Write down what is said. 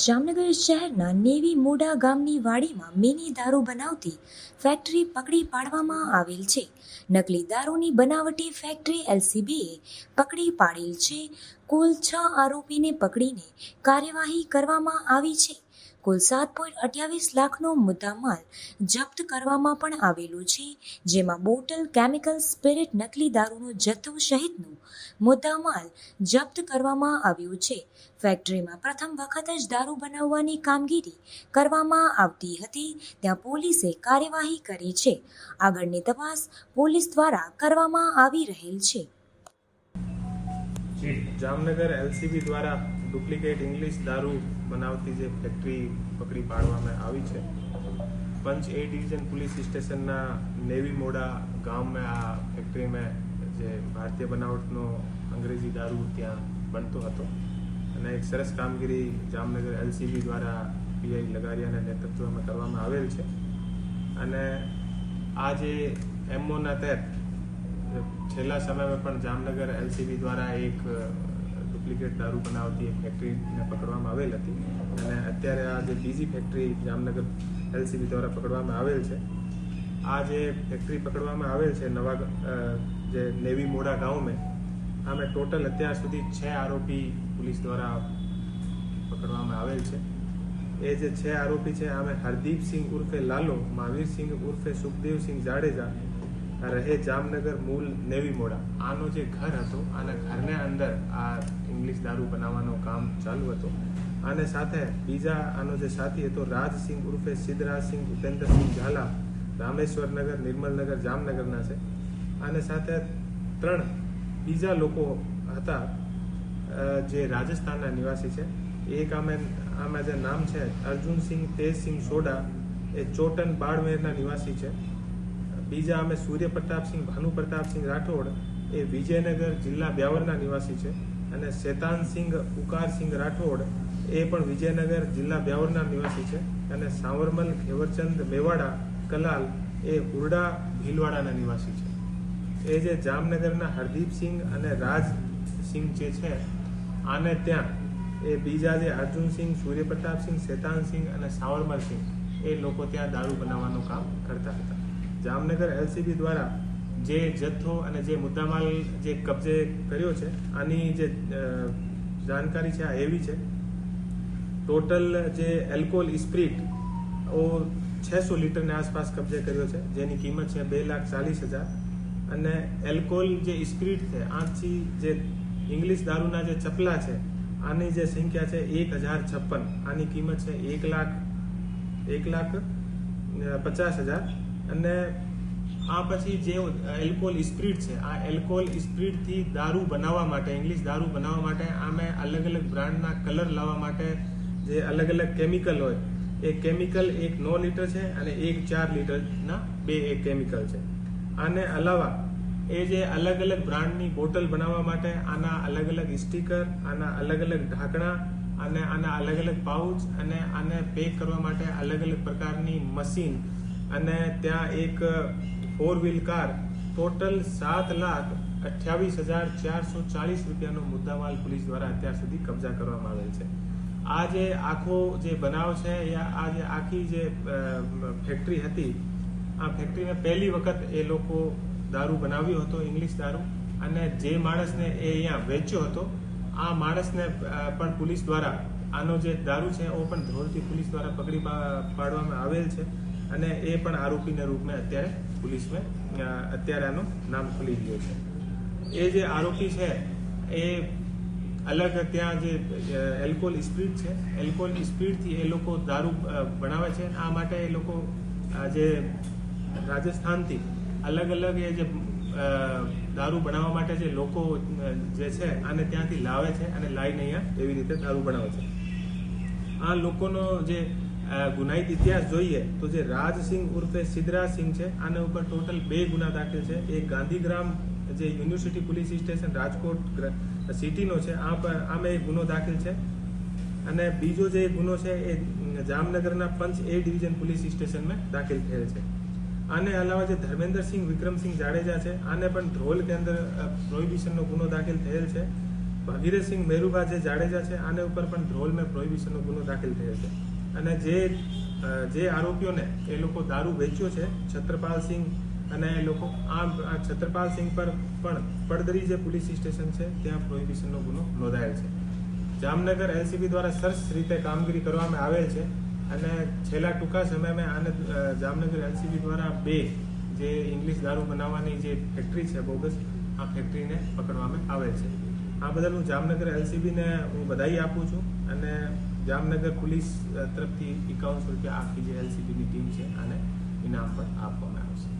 જામનગર શહેરના નેવી મોડા ગામની વાડીમાં મિની દારૂ બનાવતી ફેક્ટરી પકડી પાડવામાં આવેલ છે. નકલી દારૂની બનાવટી ફેક્ટરી એલસીબીએ પકડી પાડેલ છે. કુલ છ આરોપીને પકડીને કાર્યવાહી કરવામાં આવી છે. કુલ સાત પોઈન્ટ અઠ્યાવીસ લાખનો મુદ્દામાલ જપ્ત કરવામાં પણ આવેલું છે, જેમાં બોટલ, કેમિકલ, સ્પિરિટ, નકલી દારૂનો જથ્થો સહિતનો મુદ્દામાલ જપ્ત કરવામાં આવ્યું છે. ફેક્ટરીમાં પ્રથમ વખત જ દારૂ બનાવવાની કામગીરી કરવામાં આવતી હતી. ત્યાં પોલીસે કાર્યવાહી કરી છે. આગળની તપાસ પોલીસ દ્વારા કરવામાં આવી રહેલ છે. જામનગર એલસીબી દ્વારા ડુપ્લિકેટ ઇંગ્લિશ દારૂ બનાવતી જે ફેક્ટરી પકડી પાડવામાં આવી છે. પંચ એ ડિવિઝન પોલીસ સ્ટેશનના નેવી મોડા ગામમાં આ ફેક્ટરીમાં જે ભારતીય બનાવટનો અંગ્રેજી દારૂ ત્યાં બનતો હતો. અને એક સરસ કામગીરી જામનગર એલસીબી દ્વારા પીઆઈ લગારિયાના નેતૃત્વમાં કરવામાં આવેલ છે. અને આ જે એમઓના તહેત, છેલ્લા સમયમાં પણ જામનગર એલસીબી દ્વારા એક ડુપ્લિકેટ દારૂ બનાવતી એક ફેક્ટરીને પકડવામાં આવેલ હતી. અને અત્યારે આ જે બીજી ફેક્ટરી જામનગર એલસીબી દ્વારા પકડવામાં આવેલ છે, આ જે ફેક્ટરી પકડવામાં આવેલ છે નવા જે નેવી મોડા ગાંવમાં આમે ટોટલ અત્યાર સુધી છ આરોપી પોલીસ દ્વારા પકડવામાં આવેલ છે. એ જે છ આરોપી છે, આમે હરદીપસિંહ ઉર્ફે લાલો મહાવીરસિંહ ઉર્ફે સુખદેવસિંહ જાડેજા રહે જામનગર મૂળ નેવી મોડા. આનો જે ઘર હતો, આના ઘરને અંદર આ ઇંગ્લિશ દારૂ બનાવવાનો કામ ચાલુ હતું. અને સાથે બીજા આનો જે સાથી હતો રાજસિંહ ઉર્ફે સિદ્ધરાજસિંહ ઉપેન્દ્રસિંહ ઝાલા રામેશ્વરનગર નિર્મલનગર જામનગરના છે. અને સાથે ત્રણ બીજા લોકો હતા જે રાજસ્થાનના નિવાસી છે. એક આમે, આમાં જે નામ છે અર્જુનસિંહ તેજસિંહ સોડા, એ ચોટન બાડમેરના નિવાસી છે. બીજા અમે સૂર્ય પ્રતાપસિંહ ભાનુ પ્રતાપસિંહ રાઠોડ એ વિજયનગર જિલ્લા બ્યાવરના નિવાસી છે. અને શેતાનસિંહ ઉકારસિંહ રાઠોડ એ પણ વિજયનગર જિલ્લા બ્યાવરના નિવાસી છે. અને સાવરમલ ઘેવરચંદ મેવાડા, કલાલ એ હુરડા, ભીલવાડાના નિવાસી છે. એ જે જામનગરના હરદીપસિંહ અને રાજસિંહ જે છે, આને ત્યાં એ બીજા જે અર્જુનસિંહ સૂર્યપ્રતાપસિંહ શેતાનસિંહ અને સાવરમલસિંહ એ લોકો ત્યાં દારૂ બનાવવાનું કામ કરતા હતા. જામનગર એલસીબી દ્વારા જે જથ્થો અને જે મુદ્દામાલ જે કબજે કર્યો છે, આની જે જાણકારી છે, આ એવી છે. ટોટલ જે એલ્કોહોલ સ્પ્રિટ ઓ છસો લીટરની આસપાસ કબજે કર્યો છે, જેની કિંમત છે બે લાખ ચાલીસ હજાર. અને એલ્કોહોલ જે સ્પ્રિટ છે, આથી જે ઇંગ્લિશ દારૂના જે ચપલા છે, આની જે સંખ્યા છે એક હજાર છપ્પન. આની કિંમત છે એક લાખ એક લાખ પચાસ હજાર. અને આ પછી જે એલ્કોહોલ સ્પ્રીટ છે, આ એલ્કોહોલ સ્પ્રીટથી દારૂ બનાવવા માટે ઇંગ્લિશ દારૂ બનાવવા માટે, આમે અલગ અલગ બ્રાન્ડના કલર લાવવા માટે જે અલગ અલગ કેમિકલ હોય, એ કેમિકલ એક નો લીટર છે અને એક ચાર લીટરના બે એક કેમિકલ છે. આને અલાવા, એ જે અલગ અલગ બ્રાન્ડની બોટલ બનાવવા માટે, આના અલગ અલગ સ્ટીકર આના અલગ અલગ ઢાંકણા, અને આના અલગ અલગ પાઉચ અને આને પેક કરવા માટે અલગ અલગ પ્રકારની મશીન અને ત્યાં એક ફોર વ્હીલ કાર ટોટલ સાત લાખ અઠ્યાવીસ હજાર ચારસો ચાલીસ રૂપિયાનો મુદ્દામાલ પોલીસ દ્વારા અત્યાર સુધી કબજા કરવામાં આવેલ છે. આ જે આખો જે બનાવ છે આ જે આખી જે ફેક્ટરી હતી, આ ફેક્ટરીને પહેલી વખત એ લોકો દારૂ બનાવ્યો હતો, ઇંગ્લિશ દારૂ, અને જે માણસને એ અહીંયા વેચ્યો હતો, આ માણસને પણ પોલીસ દ્વારા આનો જે દારૂ છે એ પણ ધોરથી પોલીસ દ્વારા પકડી પાડવામાં આવેલ છે. અને એ પણ આરોપીના રૂપમાં અત્યારે પોલીસમાં અત્યારે આનું નામ ખુલી ગયું છે. એ જે આરોપી છે, એ અલગ ત્યાં જે એલ્કોહોલ સ્પીડ છે એલ્કોહોલ સ્પીડથી એ લોકો દારૂ બનાવે છે. આ માટે એ લોકો જે રાજસ્થાનથી અલગ અલગ એ જે દારૂ બનાવવા માટે જે લોકો જે છે, આને ત્યાંથી લાવે છે અને લાવીને અહીંયા એવી રીતે દારૂ બનાવે છે. આ લોકોનો જે ગુનાહિત ઇતિહાસ જોઈએ તો જે રાજસિંહ ઉર્ફે સિદ્ધરાજસિંહ છે, આના ઉપર ટોટલ બે ગુના દાખલ છે. એક ગાંધીગ્રામ જે યુનિવર્સિટી પોલીસ સ્ટેશન રાજકોટ સિટીનો છે, આ પર, આમે એક ગુનો દાખલ છે. અને બીજો જે ગુનો છે, એ જામનગરના પંચ એ ડિવિઝન પોલીસ સ્ટેશનમાં દાખલ થયેલ છે. આને અલાવા જે ધર્મેન્દ્રસિંહ વિક્રમસિંહ જાડેજા છે, આને પણ ધ્રોલ કે અંદર પ્રોહિબિશનનો ગુનો દાખલ થયેલ છે. ભાગીરથસિંહ મેરુભા જે જાડેજા છે, આને ઉપર પણ ધ્રોલ મેં પ્રોહિબિશનનો ગુનો દાખલ થયો છે. અને જે જે આરોપીઓને એ લોકો દારૂ વેચ્યો છે છત્રપાલસિંહ અને એ લોકો આ છત્રપાલસિંહ પર પણ પડદરી જે પોલીસ સ્ટેશન છે, ત્યાં પ્રોહિબિશનનો ગુનો નોંધાયેલ છે. જામનગર એલસીબી દ્વારા સરસ રીતે કામગીરી કરવામાં આવેલ છે અને છેલ્લા ટૂંકા સમયમાં આને જામનગર એલસીબી દ્વારા બે જે ઇંગ્લિશ દારૂ બનાવવાની જે ફેક્ટરી છે, બોગસ, આ ફેક્ટરીને પકડવામાં આવેલ છે. આ બદલ હું જામનગર એલસીબીને હું બધાઈ આપું છું અને જામનગર પોલીસ તરફથી એકાવનસો રૂપિયા આખી જે એલસીબીની ટીમ છે, આને ઇનામ પણ આપવામાં આવશે.